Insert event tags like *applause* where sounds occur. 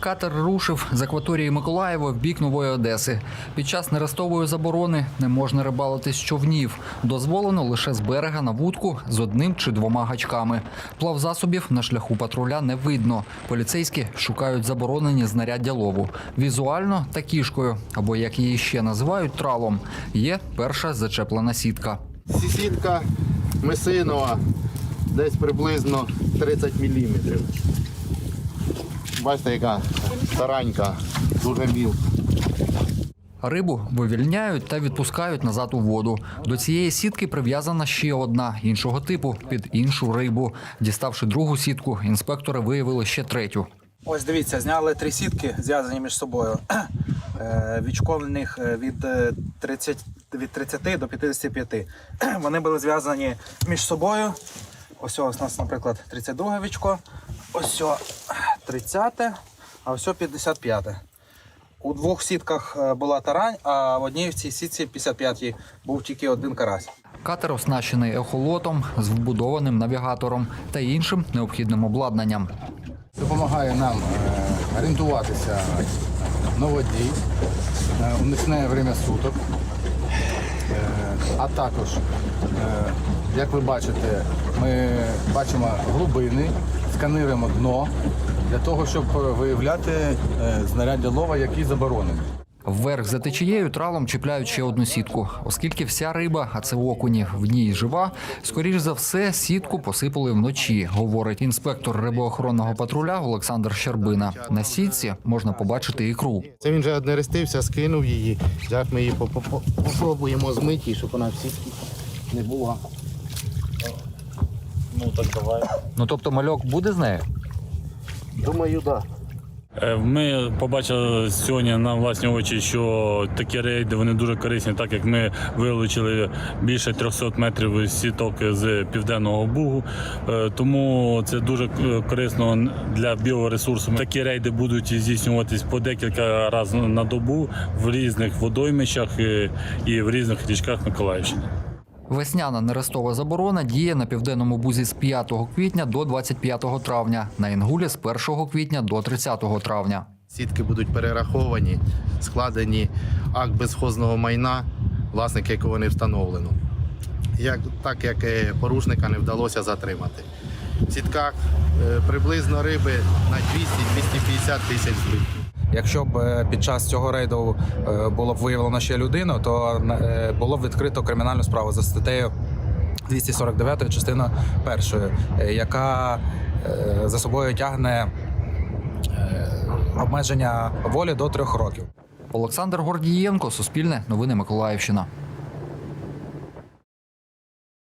Катер рушив з акваторії Миколаєва в бік Нової Одеси. Під час нерестової заборони не можна рибалити з човнів. Дозволено лише з берега на вудку з одним чи двома гачками. Плавзасобів на шляху патруля не видно. Поліцейські шукають заборонені знаряддя лову. Візуально та кішкою, або як її ще називають тралом, є перша зачеплена сітка. Сісітка месинова десь приблизно 30 мм. Бачите, яка старанька, дуже мілка. Рибу вивільняють та відпускають назад у воду. До цієї сітки прив'язана ще одна іншого типу під іншу рибу. Діставши другу сітку, інспектори виявили ще третю. Ось дивіться, зняли три сітки, зв'язані між собою. *clears throat* Е, Вічко в них е, від е, 30, від 30 до 55. *clears throat* Вони були зв'язані між собою. Ось ось у нас, наприклад, 32 вічко, ось о 30, а ось о 55. У двох сітках е, була тарань, а в одній в цій сітці 55 був тільки один карась. Катер оснащений ехолотом з вбудованим навігатором та іншим необхідним обладнанням. допомагає нам е, орієнтуватися на воді е, у нічне время суток. А також, як ви бачите, ми бачимо глибини, сканируємо дно для того, щоб виявляти е, знаряддя лова, які заборонені. Вверх за течією тралом чіпляють ще одну сітку, оскільки вся риба, а це окуні, в ній жива. Скоріш за все, сітку посипали вночі, говорить інспектор рибоохоронного патруля Олександр Щербина. На сітці можна побачити ікру. Це він вже однерестився, скинув її. Зараз ми її по- по- по- попробуємо змити, щоб вона в сітці не була. Ну так давай. Ну тобто мальок буде з нею? Думаю, так. Е, Ми побачили сьогодні на власні очі, що такі рейди вони дуже корисні, так як ми вилучили більше 300 метрів сіток з південного бугу. Е, Тому це дуже корисно для біоресурсу. Такі рейди будуть здійснюватись по декілька разів на добу в різних водоймищах е, і в різних річках Миколаївщини. Весняна нерестова заборона діє на південному бузі з 5 квітня до 25 травня, на Інгулі з 1 квітня до 30 травня. Сітки будуть перераховані, складені акт безхозного майна, власника якого не встановлено. Як, так як е, порушника не вдалося затримати. В сітках е, приблизно риби на 200-250 тисяч злитків. Якщо б е, під час цього рейду е, було б виявлено ще людину, то е, було б відкрито кримінальну справу за статтею 249 частина першої, яка за собою тягне обмеження волі до трьох років. Олександр Гордієнко, Суспільне, Новини Миколаївщина.